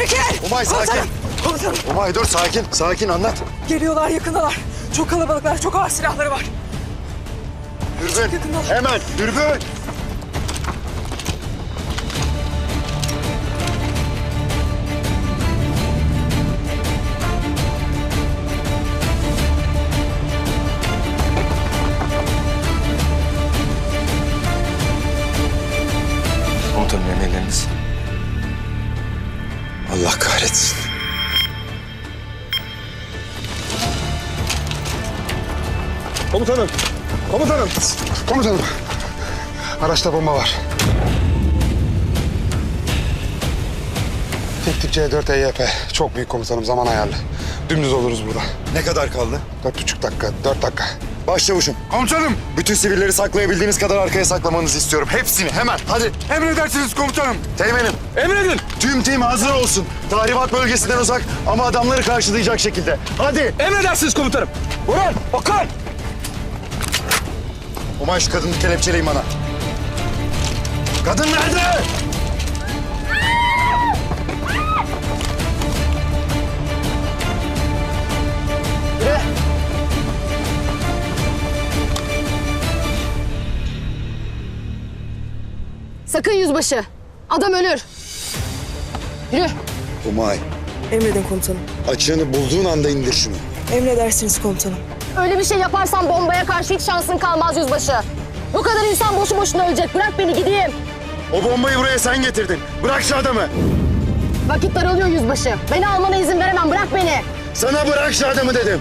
Çekil! Umay, sakin. Komutanım, Umay dur sakin. Sakin anlat. geliyorlar yakındalar. Çok kalabalıklar, çok ağır silahları var. Dürbün. Hemen dürbün. Araçta bomba var. Tek tip C4 EYP. Çok büyük komutanım zaman ayarlı. Dümdüz oluruz burada. Ne kadar kaldı? Dört buçuk dakika, dört dakika. Başçavuşum. Komutanım. Bütün sivilleri saklayabildiğiniz kadar arkaya saklamanızı istiyorum. Hepsini hemen. Hadi. Emredersiniz komutanım. Teğmenim. Emredin. Tüm tim hazır olsun. Tahribat bölgesinden uzak ama adamları karşılayacak şekilde. Hadi. Emredersiniz komutanım. Burhan, Okan. Umay şu kadını kelepçeleyin bana. Kadın nerede? Sakın yüzbaşı. Adam ölür. Yürü. Umay, Emredin komutanım. açığını bulduğun anda indir şunu. Emredersiniz komutanım. Öyle bir şey yaparsan bombaya karşı hiç şansın kalmaz yüzbaşı. Bu kadar insan boşu boşuna ölecek. Bırak beni gideyim. O bombayı buraya sen getirdin. Bırak şu adamı. Vakit daralıyor yüzbaşı. Beni almana izin veremem. Bırak beni. Sana bırak şu adamı dedim.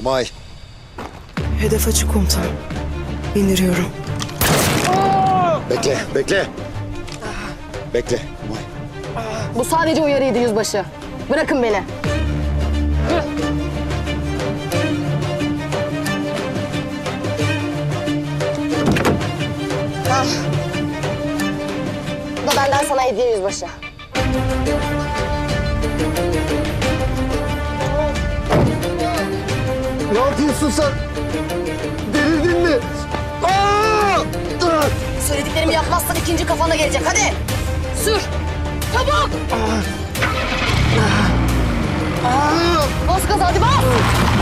Umay, Hedef açık komutanım. İndiriyorum. bekle, bekle. Bekle, Umay. Bu sadece uyarıydı yüzbaşı. Bırakın beni. Yürü. Bu da benden sana hediye yüzbaşı. Ne yapıyorsun sen? Delirdin mi? Aa! Söylediklerimi yapmazsan ikinci kafana gelecek. Hadi. Sür. Çabuk. Bas gaz hadi bas. Hadi,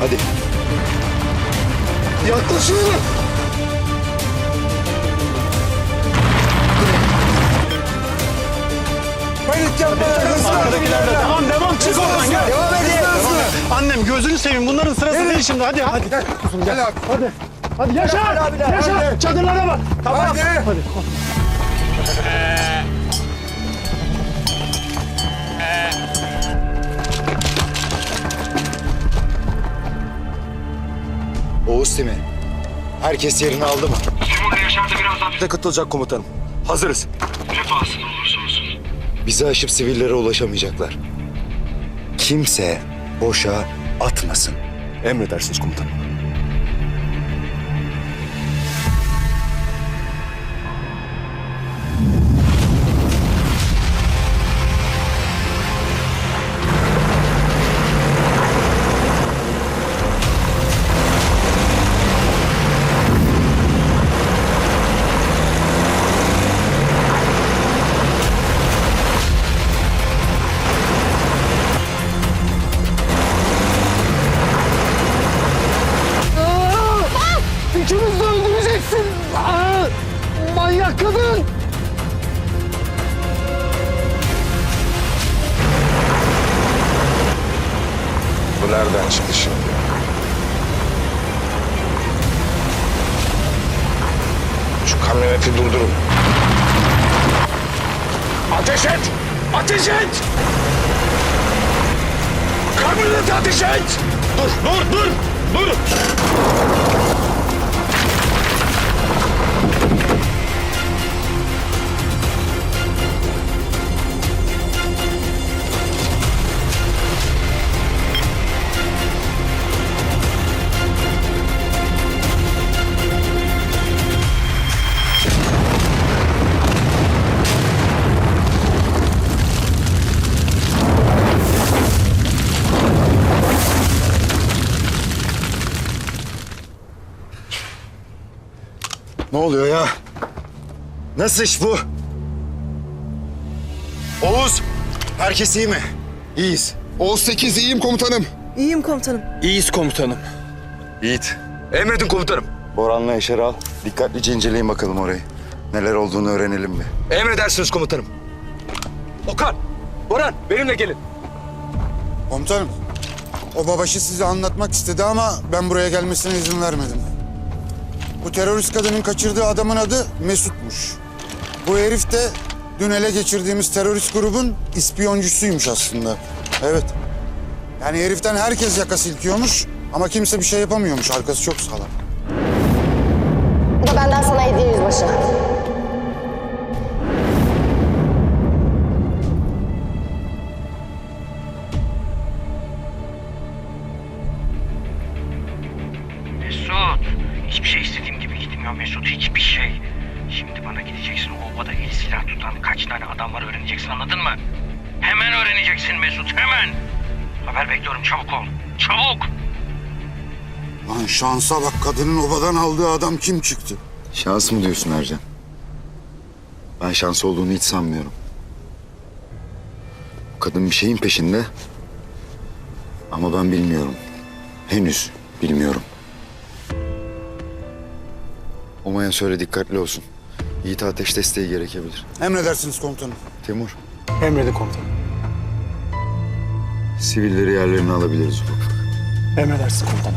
hadi. Yaklaşıyorum. Panik yapma. Tamam devam çık oradan gel. Devam edin. Annem gözünü seveyim bunların sırası değil şimdi hadi hadi. Gel kuzum gel. abi. Hadi. Hadi Yaşar. Yaşar. Çadırlara bak. Tamam. Hadi. Hadi. Oğuz Timi. Herkes yerini aldı mı? Timur'la Yaşar da birazdan de katılacak komutanım. Hazırız. ne pahasına olursa olsun. Bizi aşıp sivillere ulaşamayacaklar. Kimse boşa atmasın. Emredersiniz komutanım. Dur! Dur! Nasıl iş bu? Oğuz, herkes iyi mi? İyiyiz. Oğuz 8 iyiyim komutanım. İyiyim komutanım. İyiyiz komutanım. Yiğit, Emredin komutanım. Boran'la Yaşar'ı al. Dikkatlice inceleyin bakalım orayı. Neler olduğunu öğrenelim mi? Emredersiniz komutanım. Okan, Boran benimle gelin. Komutanım, o babaşı size anlatmak istedi ama ben buraya gelmesine izin vermedim. Bu terörist kadının kaçırdığı adamın adı Mesut'muş. Bu herif de dün ele geçirdiğimiz terörist grubun ispiyoncusuymuş aslında. Evet. Yani heriften herkes yaka silkiyormuş ama kimse bir şey yapamıyormuş. Arkası çok sağlam. Bu da benden sana hediye yüzbaşı. Mesut. Hiçbir şey istediğim gibi gitmiyor Mesut. Hiçbir şey. Şimdi bana gideceksin o obada el silah tutan kaç tane adam var öğreneceksin anladın mı? Hemen öğreneceksin Mesut hemen. Haber bekliyorum çabuk ol. Çabuk. Lan şansa bak kadının obadan aldığı adam kim çıktı? Şans mı diyorsun Ercan? Ben şans olduğunu hiç sanmıyorum. Bu kadın bir şeyin peşinde. Ama ben bilmiyorum. Henüz bilmiyorum. Umayan söyle dikkatli olsun. Yiğit ateş desteği gerekebilir. Emredersiniz komutanım. Timur, Emredin komutanım. sivilleri yerlerine alabiliriz ufak ufak. Emredersin komutanım.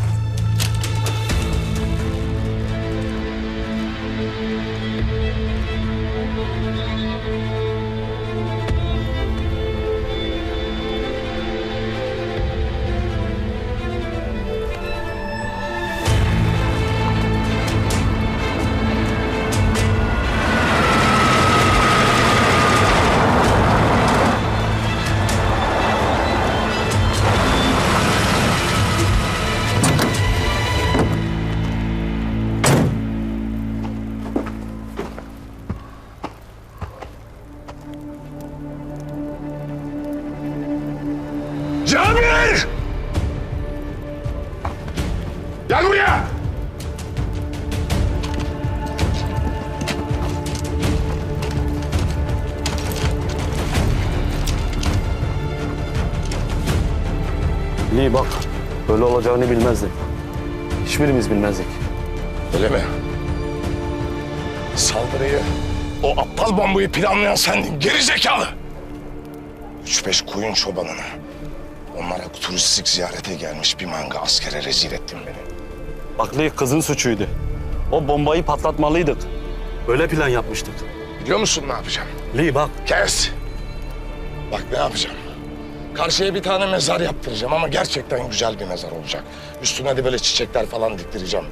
İyi bak, böyle olacağını bilmezdik. Hiçbirimiz bilmezdik. Öyle mi? Saldırıyı, o aptal bombayı planlayan sendin, geri zekalı! Üç beş koyun çobanını, onlara turistik ziyarete gelmiş bir manga askere rezil ettin beni. Aklı kızın suçuydu. O bombayı patlatmalıydık. Böyle plan yapmıştık. Biliyor musun ne yapacağım? Lee bak, Kes! Bak ne yapacağım? Karşıya bir tane mezar yaptıracağım ama gerçekten güzel bir mezar olacak. Üstüne de böyle çiçekler falan diktireceğim.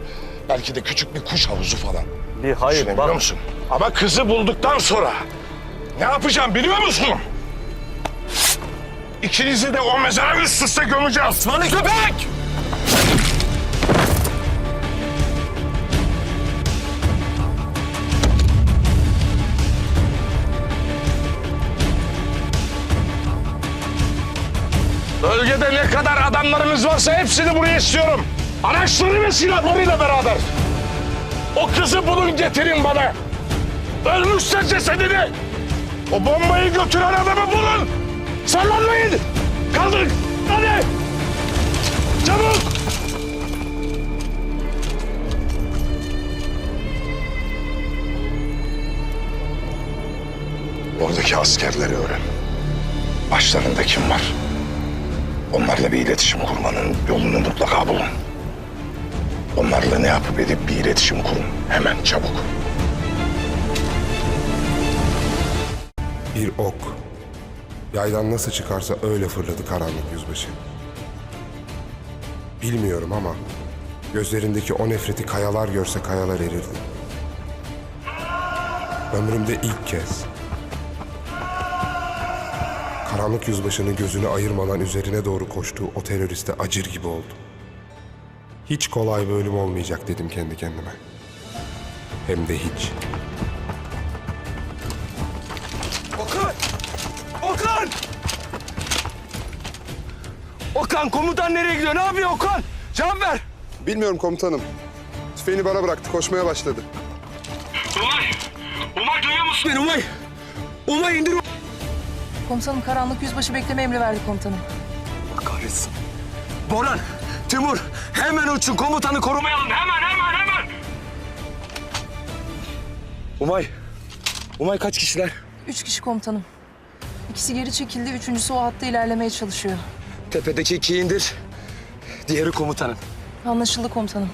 Belki de küçük bir kuş havuzu falan. Lee hayır bak. musun? Ama kızı bulduktan sonra ne yapacağım biliyor musun? İkinizi de o mezara üst üste gömeceğim. Aslanı köpek! Bölgede ne kadar adamlarınız varsa hepsini buraya istiyorum. Araçları ve silahlarıyla beraber. O kızı bulun getirin bana. Ölmüşse cesedini. O bombayı götüren adamı bulun. Sallanmayın. Kaldır. Hadi. Çabuk. Oradaki askerleri öğren. Başlarında kim var? Onlarla bir iletişim kurmanın yolunu mutlaka bulun. Onlarla ne yapıp edip bir iletişim kurun. Hemen çabuk. Bir ok. Yaydan nasıl çıkarsa öyle fırladı karanlık yüzbaşı. Bilmiyorum ama gözlerindeki o nefreti kayalar görse kayalar erirdi. Ömrümde ilk kez karanlık yüzbaşının gözünü ayırmadan üzerine doğru koştuğu o teröriste acır gibi oldu. Hiç kolay bir ölüm olmayacak dedim kendi kendime. Hem de hiç. Okan! Okan! Okan komutan nereye gidiyor? Ne yapıyor Okan? Cevap ver. Bilmiyorum komutanım. Tüfeğini bana bıraktı, koşmaya başladı. Umay! Umay duyuyor musun beni Umay? Umay indir Komutanım karanlık yüzbaşı bekleme emri verdi komutanım. Kahretsin. Boran, Timur hemen uçun komutanı korumaya alın. Hemen hemen hemen. Umay. Umay kaç kişiler? Üç kişi komutanım. İkisi geri çekildi, üçüncüsü o hatta ilerlemeye çalışıyor. Tepedeki ikiyi indir. Diğeri komutanın. Anlaşıldı komutanım.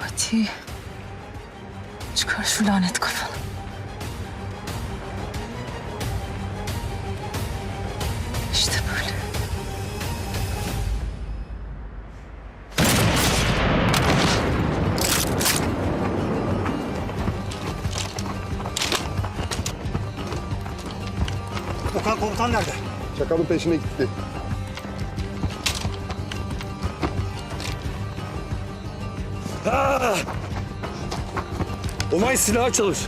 Hadi. Çıkar şu lanet kafanı. İşte böyle. Okan komutan nerede? Çakalın peşine gitti. Umay silahı çalış.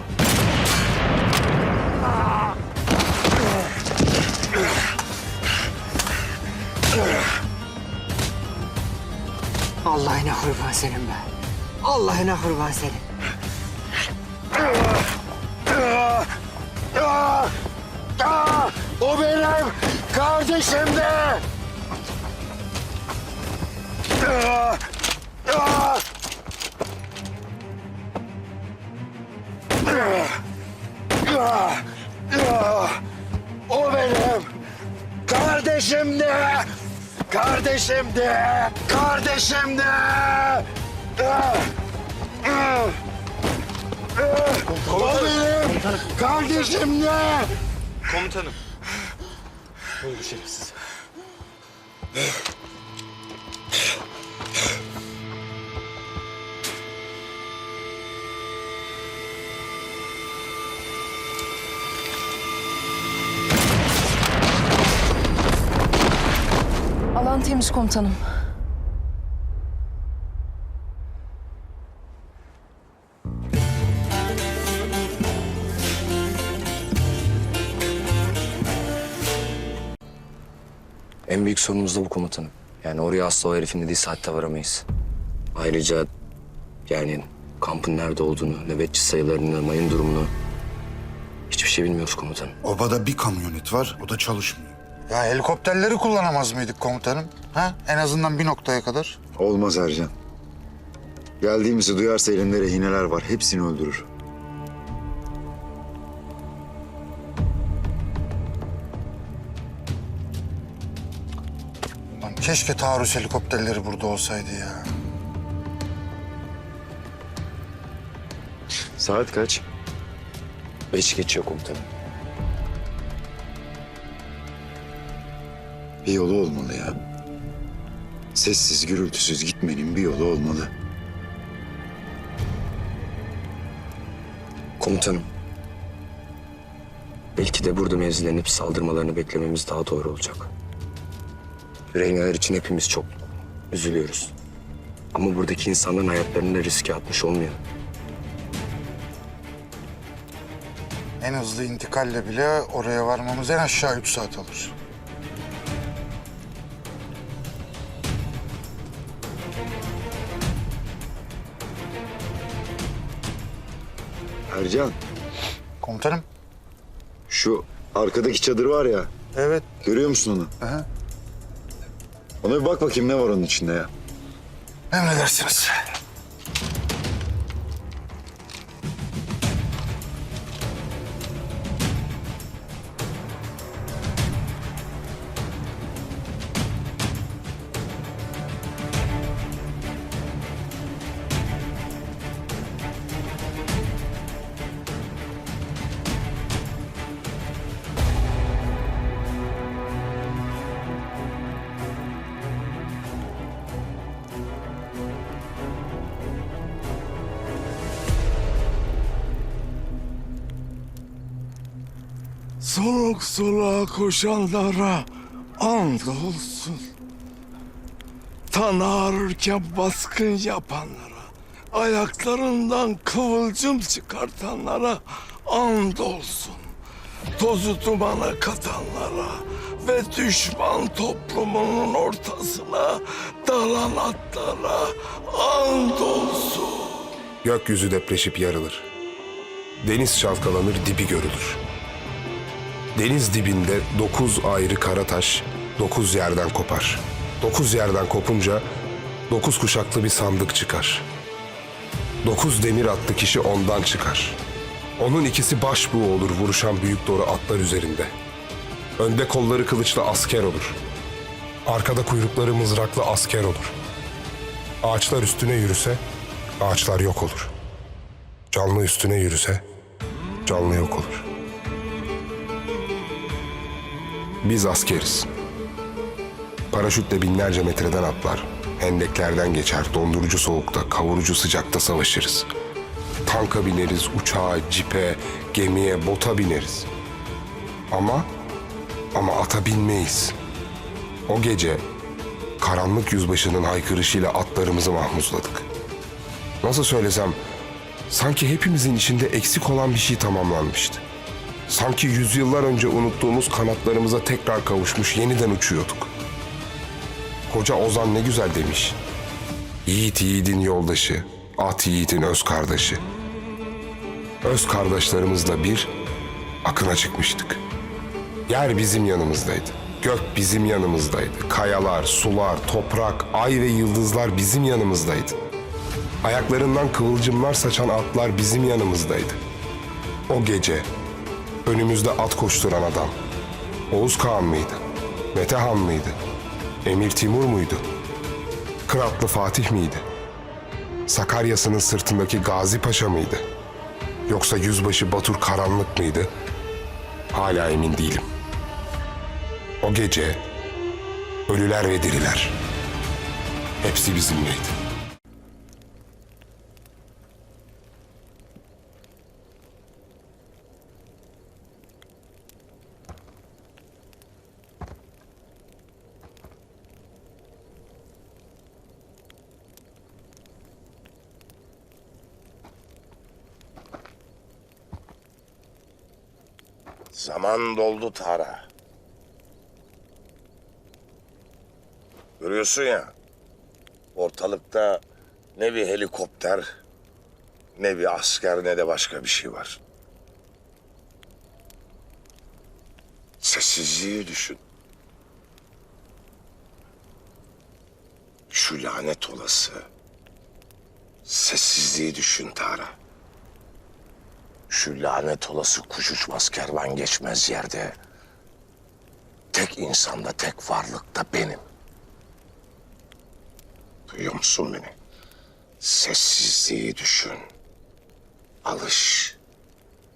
Kurban senin be. Allah'ına kurban senin. O benim kardeşim de. O benim kardeşim de. Kardeşim de. Kardeşim de. O kardeşim de. Komutanım. Öldü şerefsiz. Alan temiz komutanım. En büyük sorunumuz da bu komutanım. Yani oraya asla o herifin dediği saatte varamayız. Ayrıca yani kampın nerede olduğunu, nöbetçi sayılarını, mayın durumunu hiçbir şey bilmiyoruz komutanım. Obada bir kamyonet var, o da çalışmıyor. Ya helikopterleri kullanamaz mıydık komutanım? Ha? En azından bir noktaya kadar. Olmaz Ercan. Geldiğimizi duyarsa elinde rehineler var. Hepsini öldürür. Lan keşke taarruz helikopterleri burada olsaydı ya. Saat kaç? Beş geçiyor komutanım. Bir yolu olmalı ya. Sessiz, gürültüsüz gitmenin bir yolu olmalı. Komutanım. Belki de burada mevzilenip saldırmalarını beklememiz daha doğru olacak. Reyneler için hepimiz çok üzülüyoruz. Ama buradaki insanların hayatlarını da riske atmış olmuyor. En hızlı intikalle bile oraya varmamız en aşağı üç saat alır. Ercan, Komutanım. şu arkadaki çadır var ya. Evet. Görüyor musun onu? Aha. Ona bir bak bakayım ne var onun içinde ya. Emredersiniz. Soluk soluğa koşanlara andolsun. Tan ağrırken baskın yapanlara, ayaklarından kıvılcım çıkartanlara andolsun. Tozu dumana katanlara ve düşman toplumunun ortasına dalan atlara andolsun. Gökyüzü depreşip yarılır. Deniz çalkalanır, dibi görülür. Deniz dibinde dokuz ayrı kara taş dokuz yerden kopar. Dokuz yerden kopunca dokuz kuşaklı bir sandık çıkar. Dokuz demir atlı kişi ondan çıkar. Onun ikisi başbuğ olur vuruşan büyük doğru atlar üzerinde. Önde kolları kılıçlı asker olur. Arkada kuyrukları mızraklı asker olur. Ağaçlar üstüne yürüse ağaçlar yok olur. Canlı üstüne yürüse canlı yok olur. Biz askeriz. Paraşütle binlerce metreden atlar. Hendeklerden geçer, dondurucu soğukta, kavurucu sıcakta savaşırız. Tanka bineriz, uçağa, cipe, gemiye, bota bineriz. Ama, ama ata binmeyiz. O gece karanlık yüzbaşının haykırışıyla atlarımızı mahmuzladık. Nasıl söylesem, sanki hepimizin içinde eksik olan bir şey tamamlanmıştı. Sanki yüzyıllar önce unuttuğumuz kanatlarımıza tekrar kavuşmuş, yeniden uçuyorduk. Koca Ozan ne güzel demiş. Yiğit yiğidin yoldaşı, at yiğidin öz kardeşi. Öz kardeşlerimizle bir akına çıkmıştık. Yer bizim yanımızdaydı. Gök bizim yanımızdaydı. Kayalar, sular, toprak, ay ve yıldızlar bizim yanımızdaydı. Ayaklarından kıvılcımlar saçan atlar bizim yanımızdaydı. O gece önümüzde at koşturan adam. Oğuz Kağan mıydı? Metehan mıydı? Emir Timur muydu? Kıratlı Fatih miydi? Sakarya'sının sırtındaki Gazi Paşa mıydı? Yoksa yüzbaşı Batur Karanlık mıydı? Hala emin değilim. O gece ölüler ve diriler hepsi bizimleydi. Zaman doldu Tara. Görüyorsun ya, ortalıkta ne bir helikopter, ne bir asker, ne de başka bir şey var. Sessizliği düşün. Şu lanet olası sessizliği düşün Tara. Şu lanet olası kuş uçmaz kervan geçmez yerde tek insanda tek varlıkta benim. Duyuyor musun beni? Sessizliği düşün. Alış.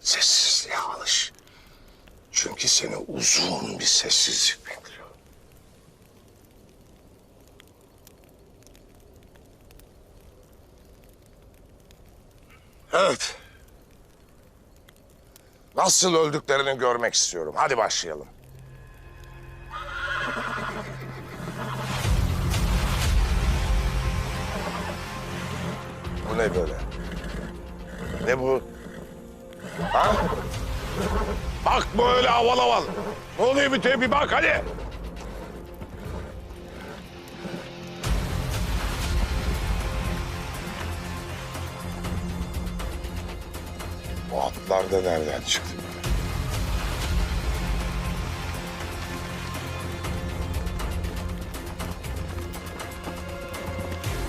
Sessizliğe alış. Çünkü seni uzun bir sessizlik bekliyor. Evet. Nasıl öldüklerini görmek istiyorum. Hadi başlayalım. Bu ne böyle? Ne bu? Ha? Bak böyle aval aval. Ne oluyor bir bir bak hadi. Bu atlar da nereden çıktı?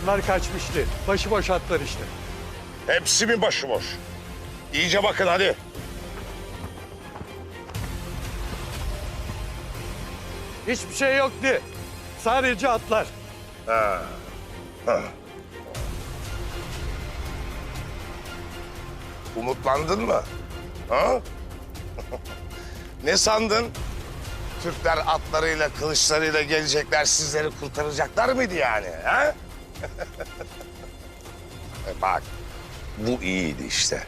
Bunlar kaçmıştı. Başıboş atlar işte. Hepsi mi başıboş? İyice bakın hadi. Hiçbir şey yoktu. Sadece atlar. Ha. Ha. Umutlandın mı? Ha? ne sandın? Türkler atlarıyla, kılıçlarıyla gelecekler, sizleri kurtaracaklar mıydı yani? Ha? E Bak, bu iyiydi işte.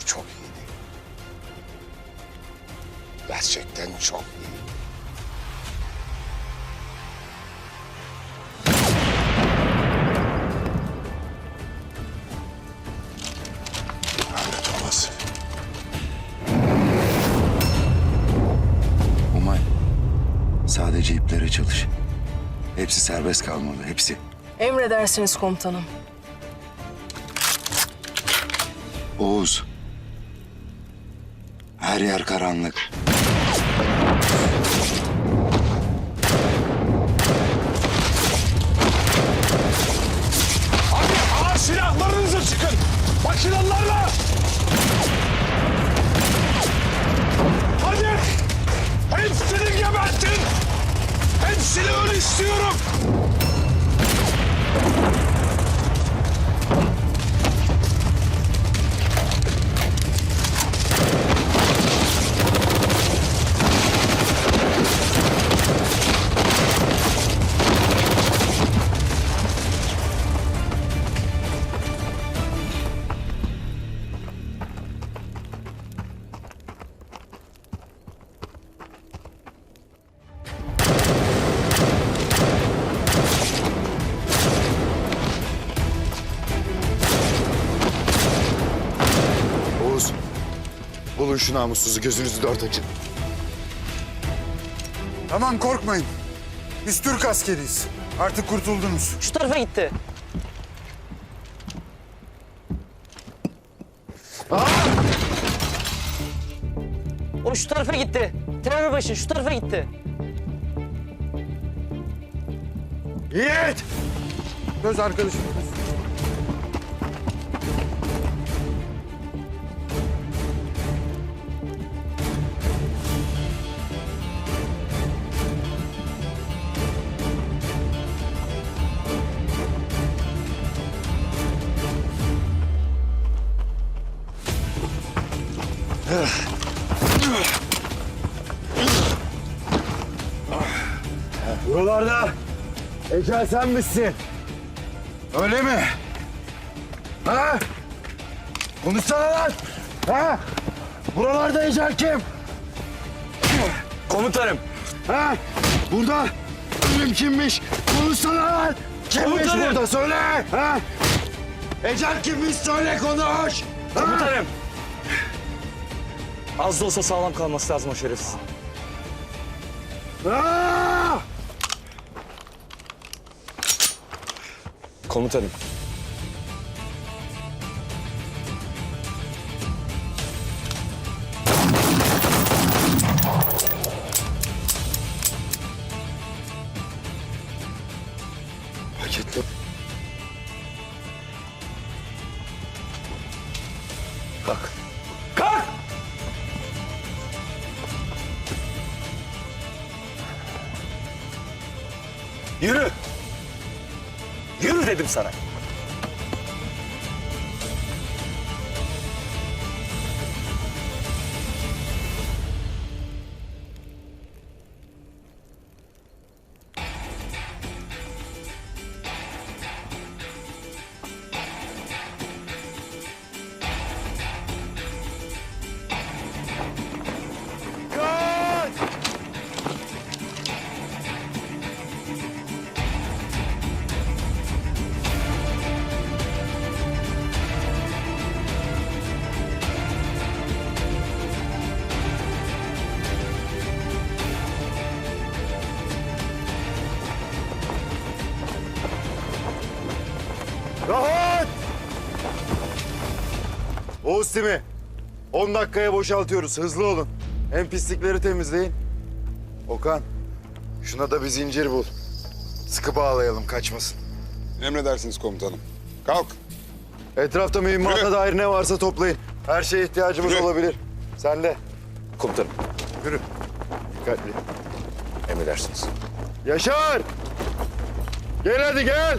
Bu çok iyiydi. Gerçekten çok iyi. Sadece iplere çalış. Hepsi serbest kalmalı, hepsi. Emredersiniz komutanım. Oğuz. Her yer karanlık. Hadi ağır silahlarınızı çıkın. Makinalarla. Hadi. Hepsini gebertin. Öl istiyorum. Şu namussuzu gözünüzü dört açın. Tamam korkmayın. Biz Türk askeriyiz. Artık kurtuldunuz. Şu tarafa gitti. O şu tarafa gitti. Tren başı şu tarafa gitti. Yiğit! Göz arkadaşım. Ecel sen misin? Öyle mi? Ha? Konuşsana lan! Ha? Buralarda Ecel kim? Komutanım. Ha? Burada ölüm kimmiş? Konuşsana lan! Kimmiş Komutanım. burada söyle! Ha? Ecel kimmiş söyle konuş! Ha? Komutanım. Az da olsa sağlam kalması lazım o şerefsiz. Ha? Komutanım. Paketli. Kalk. Kalk! Yürü. Yürü dedim sana. Rahat! Oğuz Timi, 10 dakikaya boşaltıyoruz. Hızlı olun. Hem pislikleri temizleyin. Okan. Şuna da bir zincir bul. Sıkı bağlayalım kaçmasın. Emredersiniz komutanım. Kalk. Etrafta mühimmata dair ne varsa toplayın. Her şeye ihtiyacımız olabilir. Sen de. Komutanım. Yürü. Dikkatli. Emredersiniz. Yaşar! Gel hadi gel.